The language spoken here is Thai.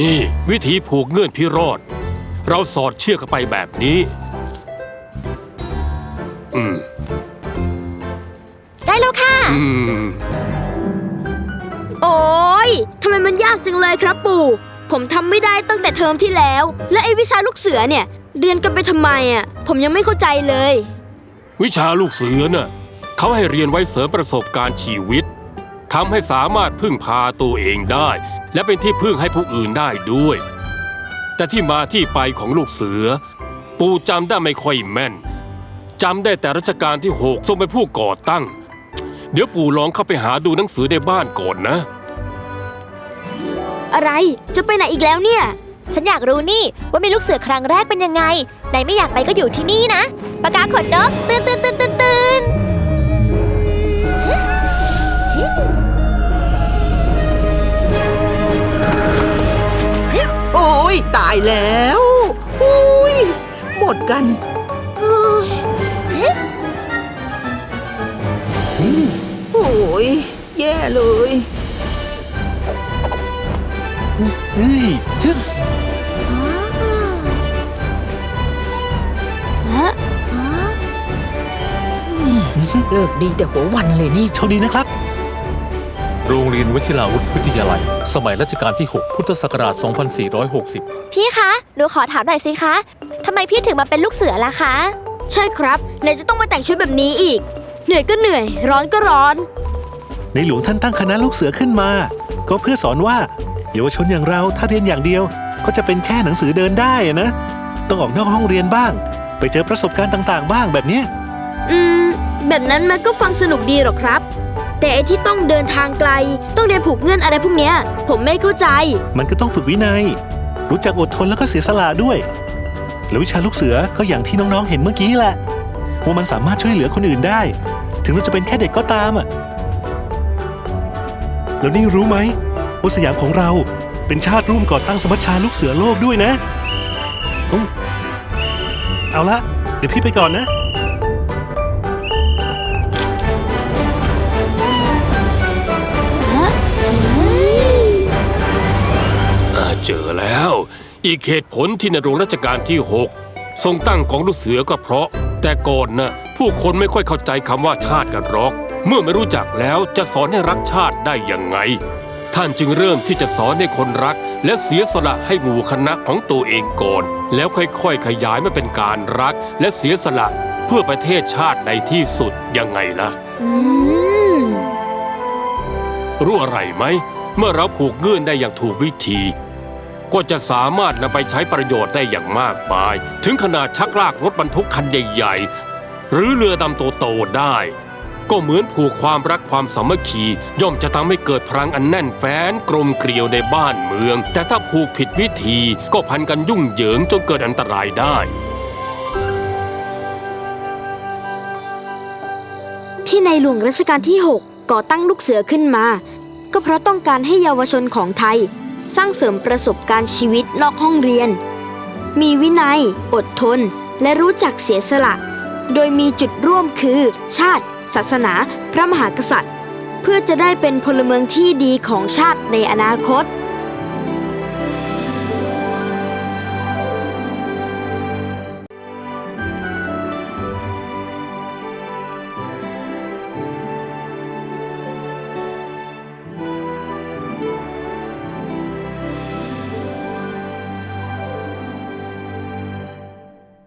นี่วิธีผูกเงื่อนพิรอด เราสอดเชือกไปแบบนี้ อืม โอ้ยทำไมมันยากจังเลยครับปู่ ผมทำไม่ได้ตั้งแต่เทอมที่แล้ว และไอ้วิชาลูกเสือเนี่ย เรียนกันไปทำไมอะ ผมยังไม่เข้าใจเลย วิชาลูกเสือน่ะเขาให้เรียนไว้เสริมประสบการณ์ชีวิตทำให้สามารถพึ่งพาตัวเองได้ และเป็นที่พึ่งให้ผู้อื่นได้ด้วย แต่ที่มาที่ไปของลูกเสือ ปู่จำได้ไม่ค่อยแม่นจำได้แต่รัชกาลที่หกทรงเป็นผู้ก่อตั้ง เดี๋ยวปู่ลองเข้าไปหาดูหนังสือในบ้านก่อนนะ อะไรจะไปไหนอีกแล้วเนี่ย ฉันอยากรู้นี่ว่ามีลูกเสือครั้งแรกเป็นยังไงไหนไม่อยากไปก็อยู่ที่นี่นะปากกาขนนกตื่นตื่นตื่นตื่นตื่นโอ้ยตายแล้วโอ้ยหมดกันเอ้ยโอ้ ยแย่เลยเฮ้ยทึ่งเลิกดีแต่หัววันเลยนี่ โชคดีนะครับ โรงเรียนวชิราวุธวิทยาลัย สมัยรัชกาลที่ 6 พุทธศักราช 2460 พี่คะ หนูขอถามหน่อยสิคะทำไมพี่ถึงมาเป็นลูกเสือล่ะคะ ใช่ครับไหนจะต้องมาแต่งชุดแบบนี้อีก เหนื่อยก็เหนื่อย ร้อนก็ร้อน ในหลวงท่านตั้งคณะลูกเสือขึ้นมา ก็เพื่อสอนว่าเยาวชนอย่างเราถ้าเรียนอย่างเดียว ก็จะเป็นแค่หนังสือเดินได้อะนะ ต้องออกนอกห้องเรียนบ้าง ไปเจอประสบการณ์ต่างๆ บ้างแบบเนี้ยอืม แบบนั้นมันก็ฟังสนุกดีหรอกครับ แต่ไอ้ที่ต้องเดินทางไกล ต้องเรียนผูกเงื่อนอะไรพวกเนี้ย ผมไม่เข้าใจ มันก็ต้องฝึกวินัย รู้จักอดทนแล้วก็เสียสละด้วย แล้ววิชาลูกเสือก็อย่างที่น้องๆเห็นเมื่อกี้แหละว่ามันสามารถช่วยเหลือคนอื่นได้ ถึงเราจะเป็นแค่เด็กก็ตามอะ แล้วนี่รู้ไหมว่าสยามของเราเป็นชาติร่วมก่อตั้งสมัชชาลูกเสือโลกด้วยนะอืมเอาละเดี๋ยวพี่ไปก่อนนะ อ่าเจอแล้ว อีกเหตุผลที่ในหลวงรัชกาลที่ 6 ทรงตั้งกองลูกเสือก็เพราะ แต่ก่อนน่ะผู้คนไม่ค่อยเข้าใจคำว่าชาติกันหรอก เมื่อไม่รู้จักแล้วจะสอนให้รักชาติได้ยังไง ท่านจึงเริ่มที่จะสอนให้คนรัก และเสียสละให้หมู่คณะของตัวเองก่อน แล้วค่อยๆขยายมาเป็นการรัก และเสียสละเพื่อประเทศชาติในที่สุดยังไงล่ะอืมรู้อะไรไหม เมื่อเราผูกเงื่อนได้อย่างถูกวิธี ก็จะสามารถนำไปใช้ประโยชน์ได้อย่างมากมาย ถึงขนาดชักลากรถบรรทุกคันใหญ่ ๆ หรือเรือดำโตๆได้ ก็เหมือนผูกความรักความสามัคคี ย่อมจะทำให้เกิดพลังอันแน่นแฟ้นกลมเกลียวในบ้านเมือง แต่ถ้าผูกผิดวิธีก็พันกันยุ่งเหยิงจนเกิดอันตรายได้ ที่ในหลวงรัชกาลที่ 6 ก่อตั้งลูกเสือขึ้นมา ก็เพราะต้องการให้เยาวชนของไทย สร้างเสริมประสบการณ์ชีวิตนอกห้องเรียน มีวินัย อดทน และรู้จักเสียสละ โดยมีจุดร่วมคือ ชาติ ศาสนา พระมหากษัตริย์ เพื่อจะได้เป็นพลเมืองที่ดีของชาติในอนาคต